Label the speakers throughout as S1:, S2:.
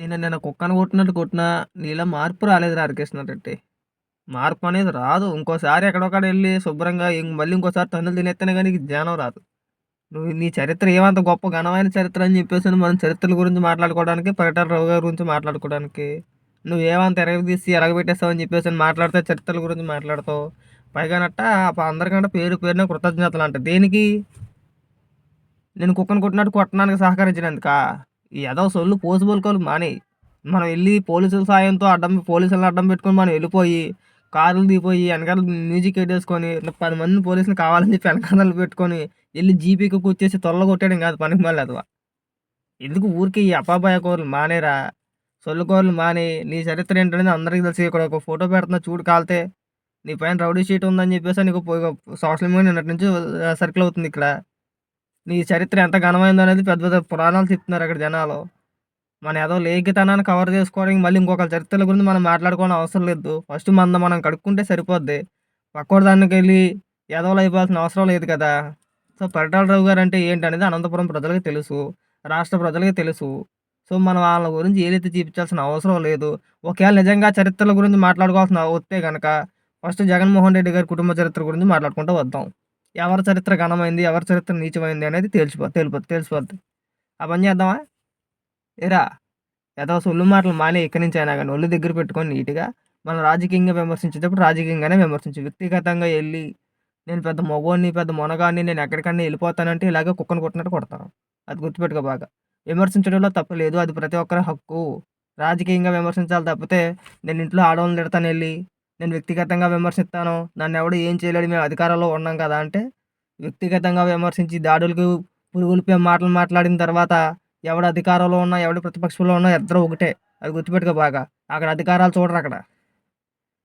S1: నేను నిన్న కుక్కను కొట్టినట్టు కొట్టినా నీలో మార్పు రాలేదురా హరికృష్ణారెడ్డి మార్పు అనేది రాదు. ఇంకోసారి ఎక్కడొక్కడ వెళ్ళి శుభ్రంగా మళ్ళీ ఇంకోసారి తన్నులు తినేస్తేనే కానీ జ్ఞానం రాదు. నువ్వు నీ చరిత్ర ఏమంత గొప్ప ఘనమైన చరిత్ర అని చెప్పేసి మనం చరిత్రల గురించి మాట్లాడుకోవడానికి పర్యటన రావు గారి గురించి మాట్లాడుకోవడానికి నువ్వు ఏమంత ఎరగదీసి ఎరగబెట్టేస్తావు అని చెప్పేసి మాట్లాడితే చరిత్రల గురించి మాట్లాడతావు. పైగా నట్ట అందరికంటే పేరు పేరున కృతజ్ఞతలు అంట దేనికి? నేను కుక్కను కొట్టినట్టు కొట్టడానికి సహకరించినందుకా? ఈ ఏదో సొల్లు పోసుబోలుకోలు మానే మనం వెళ్ళి పోలీసుల సాయంతో అడ్డం పోలీసులను అడ్డం పెట్టుకొని మనం వెళ్ళిపోయి కార్లు దిగిపోయి వెనకాల మ్యూజిక్ పెట్టేసుకొని పది మంది పోలీసులు కావాలని చెప్పి వెనకాల పెట్టుకొని వెళ్ళి జీపీకి కూర్చేసి తొల్ల కొట్టడం కాదు పనికి మళ్ళీ అదవా ఎందుకు ఊరికి ఈ అపాబాయ కూరలు మానేరా? సొల్లు కూరలు మానే నీ చరిత్ర ఏంటనేది అందరికీ తెలిసి. ఇక్కడ ఒక ఫోటో పెడుతున్నా చూడు కాలితే. నీ పైన రౌడీ షీట్ ఉందని చెప్పేసి నీకు సోషల్ మీడియా నిన్నటి నుంచి సర్కిల్ అవుతుంది ఇక్కడ. నీ చరిత్ర ఎంత ఘనమైందో అనేది పెద్ద పెద్ద పురాణాలు చెప్తున్నారు అక్కడ జనాలు. మన ఏదో లేఖితనాన్ని కవర్ చేసుకోవడానికి మళ్ళీ ఇంకొక చరిత్రల గురించి మనం మాట్లాడుకోవడం అవసరం లేదు. ఫస్ట్ మన మనం కడుక్కుంటే సరిపోద్ది. పక్కోడి దానికి వెళ్ళి ఎదవలు అయిపోవాల్సిన అవసరం లేదు కదా. సో పరిటాలరావు గారు అంటే ఏంటనేది అనంతపురం ప్రజలకు తెలుసు. రాష్ట్ర ప్రజలకి తెలుసు. సో మనం వాళ్ళ గురించి ఏదైతే చూపించాల్సిన అవసరం లేదు. ఒకవేళ నిజంగా చరిత్రల గురించి మాట్లాడుకోవాల్సిన వస్తే కనుక ఫస్ట్ జగన్మోహన్ రెడ్డి గారి కుటుంబ చరిత్ర గురించి మాట్లాడుకుంటూ వద్దాం. ఎవరి చరిత్ర ఘనమైంది ఎవరి చరిత్ర నీచమైంది అనేది తేల్చిపో తెలిపో తెలిసిపోద్ది ఆ పని చేద్దామా? ఏరా ఏదో సొల్లు మాటలు మానే ఇక్కడి నుంచి అయినా కానీ ఒళ్ళు దగ్గర పెట్టుకొని నీట్గా మనం రాజకీయంగా విమర్శించేటప్పుడు రాజకీయంగానే విమర్శించు. వ్యక్తిగతంగా వెళ్ళి నేను పెద్ద మగవాడిని పెద్ద మొనగాన్ని నేను ఎక్కడికన్నా వెళ్ళిపోతానంటే ఇలాగే కుక్కను కొట్టినట్టు కొడతాను. అది గుర్తుపెట్టుకో బాగా. విమర్శించడంలో తప్పు లేదు అది ప్రతి ఒక్కరి హక్కు. రాజకీయంగా విమర్శించాలి తప్పితే నేను ఇంట్లో ఆడవాళ్ళని తిడతాను వెళ్ళి నేను వ్యక్తిగతంగా విమర్శిస్తాను. నన్ను ఎవడు ఏం చేయలేడు మేము అధికారంలో ఉన్నాం కదా అంటే వ్యక్తిగతంగా విమర్శించి దాడులకు పురుగులపై మాటలు మాట్లాడిన తర్వాత ఎవడు అధికారంలో ఉన్నా ఎవడు ప్రతిపక్షంలో ఉన్నా ఇద్దరు ఒకటే. అది గుర్తుపెట్టుకో బాగా. అక్కడ అధికారాలు చూడరు అక్కడ.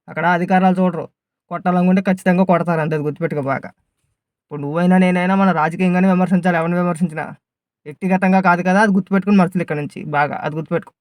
S1: అక్కడ అధికారాలు చూడరు. కొట్టాలనుకుంటే ఖచ్చితంగా కొడతారు అంతే అది గుర్తుపెట్టుకో బాగా. ఇప్పుడు నువ్వైనా నేనైనా మన రాజకీయంగానే విమర్శించాలి. ఎవరిని విమర్శించినా? వ్యక్తిగతంగా కాదు కదా అది గుర్తుపెట్టుకుని మనుషులు ఇక్కడ నుంచి. బాగా అది గుర్తుపెట్టుకో.